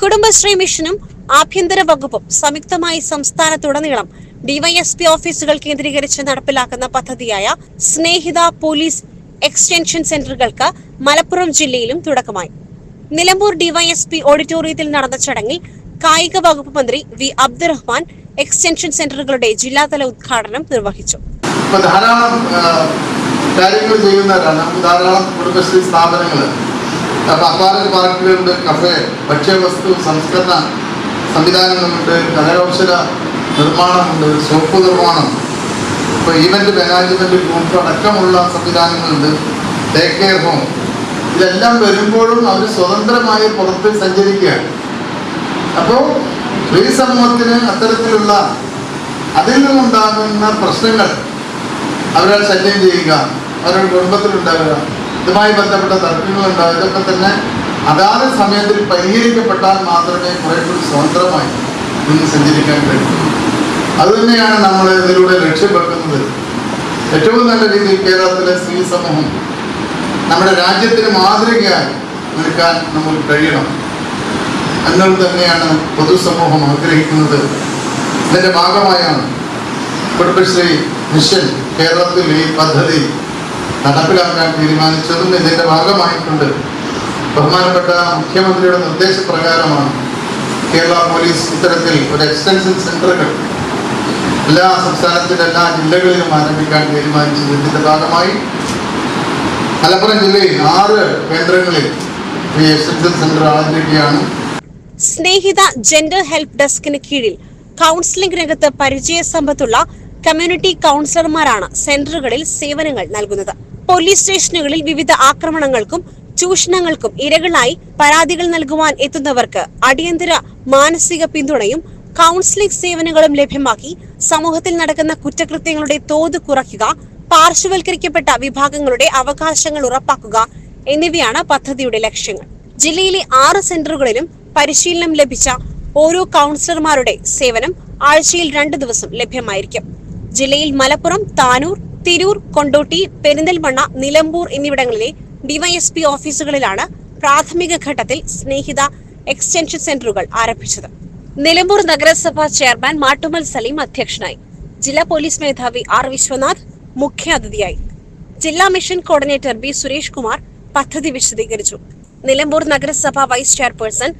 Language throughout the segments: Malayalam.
കുടുംബശ്രീ മിഷനും ആഭ്യന്തര വകുപ്പും സംയുക്തമായി സംസ്ഥാനത്തുടനീളം ഡിവൈഎസ്പി ഓഫീസുകൾ കേന്ദ്രീകരിച്ച് നടപ്പിലാക്കുന്ന പദ്ധതിയായ സ്നേഹിത പോലീസ് എക്സ്റ്റൻഷൻ സെന്ററുകൾക്ക് മലപ്പുറം ജില്ലയിലും തുടക്കമായി. നിലമ്പൂർ ഡിവൈഎസ്പി ഓഡിറ്റോറിയത്തിൽ നടന്ന ചടങ്ങിൽ കായിക വകുപ്പ് മന്ത്രി വി അബ്ദുറഹ്മാൻ എക്സ്റ്റൻഷൻ സെന്ററുകളുടെ ജില്ലാതല ഉദ്ഘാടനം നിർവഹിച്ചു. ധാരാളം കാര്യങ്ങൾ ചെയ്യുന്നവരാണ്. ധാരാളം കുടുംബശ്രീ സ്ഥാപനങ്ങൾ അപ്പൊ അപ്പാരൽ പാർക്കുകളുണ്ട് കഫേ ഭക്ഷ്യവസ്തു സംസ്കരണ സംവിധാനങ്ങളുണ്ട് കരകൗശല നിർമ്മാണമുണ്ട് സോപ്പ് നിർമ്മാണം. ഇപ്പോൾ ഈവന്റ് മാനേജ്മെന്റ് ഗ്രൂപ്പ് അടക്കമുള്ള സംവിധാനങ്ങളുണ്ട്. ഡേ കെയർ ഹോം ഇതെല്ലാം വരുമ്പോഴും അവർ സ്വതന്ത്രമായി പുറത്ത് സഞ്ചരിക്കുകയാണ്. അപ്പോൾ സ്ത്രീ സമൂഹത്തിന് അത്തരത്തിലുള്ള അതിൽ നിന്നുണ്ടാകുന്ന പ്രശ്നങ്ങൾ അവരെ ശല്യം ചെയ്യുക. അവരുടെ കുടുംബത്തിലുണ്ടാകുക. ഇതുമായി ബന്ധപ്പെട്ട തർക്കങ്ങൾ ഉണ്ടാവും. ഇതൊക്കെ തന്നെ അതാത് സമയത്തിൽ പരിഹരിക്കപ്പെട്ടാൽ മാത്രമേ കുറെ കൂടി സ്വതന്ത്രമായി നിന്ന് സഞ്ചരിക്കാൻ കഴിയൂ. അതുതന്നെയാണ് നമ്മൾ ഇതിലൂടെ ലക്ഷ്യപ്പെടുത്തുന്നത് ഏറ്റവും നല്ല രീതിയിൽ കേരളത്തിലെ സ്ത്രീ സമൂഹം നമ്മുടെ രാജ്യത്തിന് മാതൃകയായി നിൽക്കാൻ നമുക്ക് കഴിയണം. എന്നത് തന്നെയാണ് പൊതുസമൂഹം ആഗ്രഹിക്കുന്നത്. ഇതിന്റെ ഭാഗമായാണ് കുടുംബശ്രീ മിഷൻ കേരളത്തിൽ ഈ പദ്ധതി നടപ്പിലാക്കാൻ തീരുമാനിച്ചതും ഇതിന്റെ ഭാഗമായിട്ടുണ്ട്. ബഹുമാനപ്പെട്ട മുഖ്യമന്ത്രിയുടെ നിർദ്ദേശപ്രകാരമാണ് കേരള പോലീസ് ഇത്തരത്തിൽ ഒരു എക്സ്റ്റൻഷൻ സെന്ററുകൾ എല്ലാ സംസ്ഥാനത്തിലെ എല്ലാ ജില്ലകളിലും ആരംഭിക്കാൻ തീരുമാനിച്ചത് ഇതിന്റെ ഭാഗമായി. മലപ്പുറം ജില്ലയിൽ ആറ് കേന്ദ്രങ്ങളിൽ ഈ എക്സ്റ്റൻഷൻ സെന്റർ ആരംഭിക്കുകയാണ്. സ്നേഹിത ജെൻഡർ ഹെൽപ്പ് ഡെസ്കിന് കീഴിൽ കൗൺസിലിംഗ് രംഗത്ത് പരിചയ സമ്പത്തുള്ള കമ്മ്യൂണിറ്റി കൗൺസിലർമാരാണ് സെന്ററുകളിൽ സേവനങ്ങൾ നൽകുന്നത്. പോലീസ് സ്റ്റേഷനുകളിൽ വിവിധ ആക്രമണങ്ങൾക്കും ചൂഷണങ്ങൾക്കും ഇരകളായി പരാതികൾ നൽകുവാൻ എത്തുന്നവർക്ക് അടിയന്തര മാനസിക പിന്തുണയും കൗൺസിലിംഗ് സേവനങ്ങളും ലഭ്യമാക്കി സമൂഹത്തിൽ നടക്കുന്ന കുറ്റകൃത്യങ്ങളുടെ തോത് കുറയ്ക്കുക പാർശ്വവൽക്കരിക്കപ്പെട്ട വിഭാഗങ്ങളുടെ അവകാശങ്ങൾ ഉറപ്പാക്കുക എന്നിവയാണ് പദ്ധതിയുടെ ലക്ഷ്യങ്ങൾ. ജില്ലയിലെ ആറ് സെന്ററുകളിലും പരിശീലനം ലഭിച്ച ഓരോ കൗൺസിലർമാരുടെ സേവനം ആഴ്ചയിൽ രണ്ട് ദിവസം ലഭ്യമായിരിക്കും. ജില്ലയിൽ മലപ്പുറം താനൂർ തിരൂർ കൊണ്ടോട്ടി പെരിന്തൽമണ്ണ നിലമ്പൂർ എന്നിവിടങ്ങളിലെ ഡിവൈഎസ്പി ഓഫീസുകളിലാണ് പ്രാഥമിക ഘട്ടത്തിൽ സ്നേഹിത എക്സ്റ്റൻഷൻ സെന്ററുകൾ ആരംഭിച്ചത്. നിലമ്പൂർ നഗരസഭ ചെയർമാൻ മാട്ടുമൽ സലീം അധ്യക്ഷനായി. ജില്ലാ പോലീസ് മേധാവി ആർ വിശ്വനാഥ് മുഖ്യാതിഥിയായി. ജില്ലാ mission coordinator B Suresh Kumar പദ്ധതി വിശദീകരിച്ചു. നിലമ്പൂർ നഗരസഭ വൈസ് ചെയർപേഴ്സൺ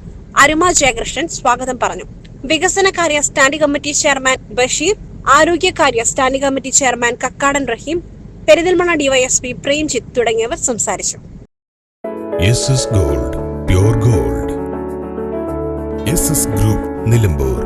അരുമ ജയകൃഷ്ണൻ സ്വാഗതം പറഞ്ഞു. വികസനകാര്യ standing committee chairman Basheer ആരോഗ്യകാര്യ standing committee chairman Kakkadan Raheem Perinthalmanna DYSP Premjith തുടങ്ങിയവർ സംസാരിച്ചു. Gold gold. ഗ്രൂപ്പ് നിലമ്പൂർ.